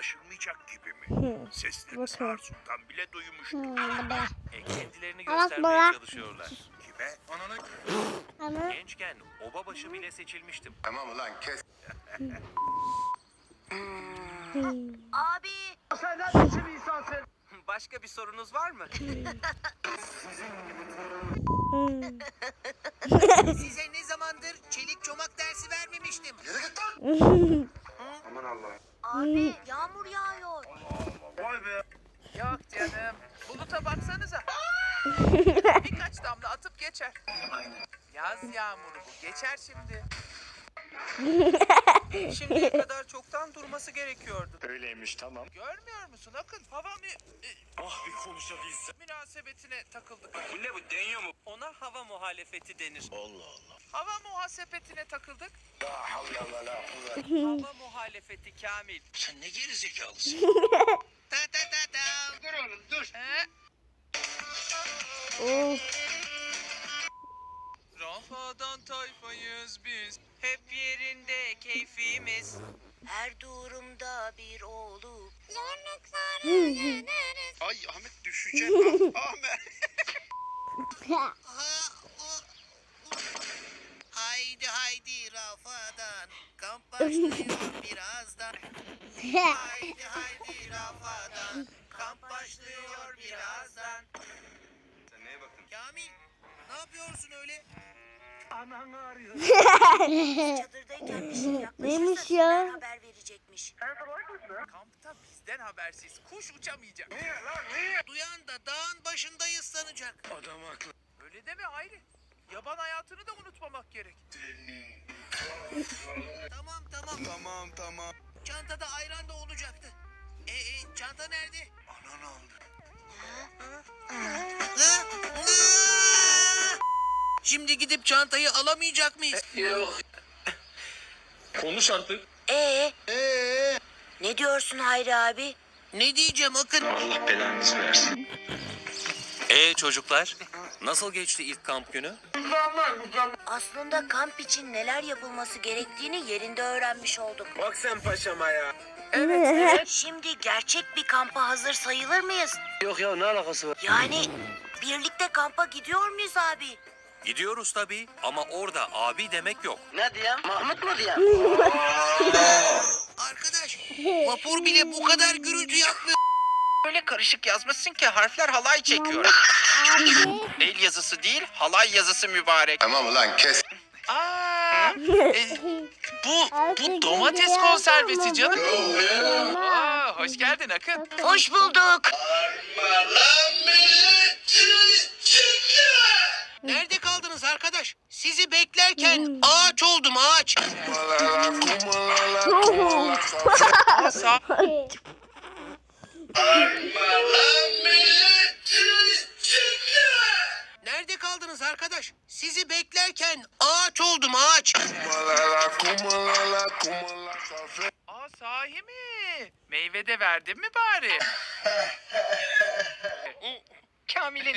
Anlaşılmayacak gibi mi? Bakın. Sultan bile duymuştur. E, kendilerini göstermeye çalışıyorlar. Kime? Ama Gençken obabaşı bile seçilmiştim. Tamam ulan kes. Abi Başka bir sorunuz var mı? Size ne zamandır çelik çomak dersi vermemiştim. Yürü git lan. abi yağmur yağıyor. Yok canım. Buluta baksanıza. Birkaç damla atıp geçer. Yaz yağmuru bu. Geçer şimdi. Şimdiye kadar çoktan durması gerekiyordu. Öyleymiş tamam. Görmüyor musun Akın? Hava mü... e, Ah bir konuşabilsem. münasebetine takıldık. Bu ne bu deniyor mu? Ona hava muhalefeti denir. Allah Allah. Hava muhasebetine takıldık. La havle ve la kuvvet. Hava muhalefeti Kamil. Sen ne gerizekalısın? Ta ta ta ta. dur oğlum dur. He? of. Rafadan tayfayız biz. Hep yerinde keyfimiz. Her durumda bir olup. Ay Ahmet düşeceğim. Ah, Ahmet. O, o. Haydi haydi Rafa'dan kamp başlıyor birazdan. Haydi haydi Rafa'dan kamp başlıyor birazdan. Sen neye bakın? Kamil ne yapıyorsun öyle? Çadırdayken bir şey Neymiş ya? haber verecekmiş. Kampta bizden habersiz kuş uçamayacak. Duyan da dağın başındayız sanacak. Adam haklı. Öyle deme Hayri. Yaban hayatını da unutmamak gerek. Tamam tamam. Tamam tamam. Çantada ayran da olacaktı. Şimdi gidip çantayı alamayacak mıyız? Konuş artık. Ee? Ne diyorsun Hayri abi? Ne diyeceğim Akın? Allah belanızı versin. E çocuklar, nasıl geçti ilk kamp günü? Aslında kamp için neler yapılması gerektiğini yerinde öğrenmiş olduk. Bak sen paşama ya. Şimdi gerçek bir kampa hazır sayılır mıyız? Yok ya ne alakası var? Yani birlikte kampa gidiyor muyuz abi? Gidiyoruz tabii ama orada abi demek yok. Arkadaş vapur bile bu kadar gürültü yapmıyor. Öyle karışık yazmışsın ki harfler halay çekiyor. Abi. El yazısı değil, halay yazısı mübarek. Tamam ulan kes. Aa, e, bu bu domates konservesi canım. Aa, hoş geldin Akın. Hoş bulduk. Nerede kaldınız arkadaş? Sizi beklerken ağaç oldum ağaç. Nerede kaldınız arkadaş? Sizi beklerken ağaç oldum ağaç. Aa, sahi mi? Meyve de verdin mi bari? Kamil'in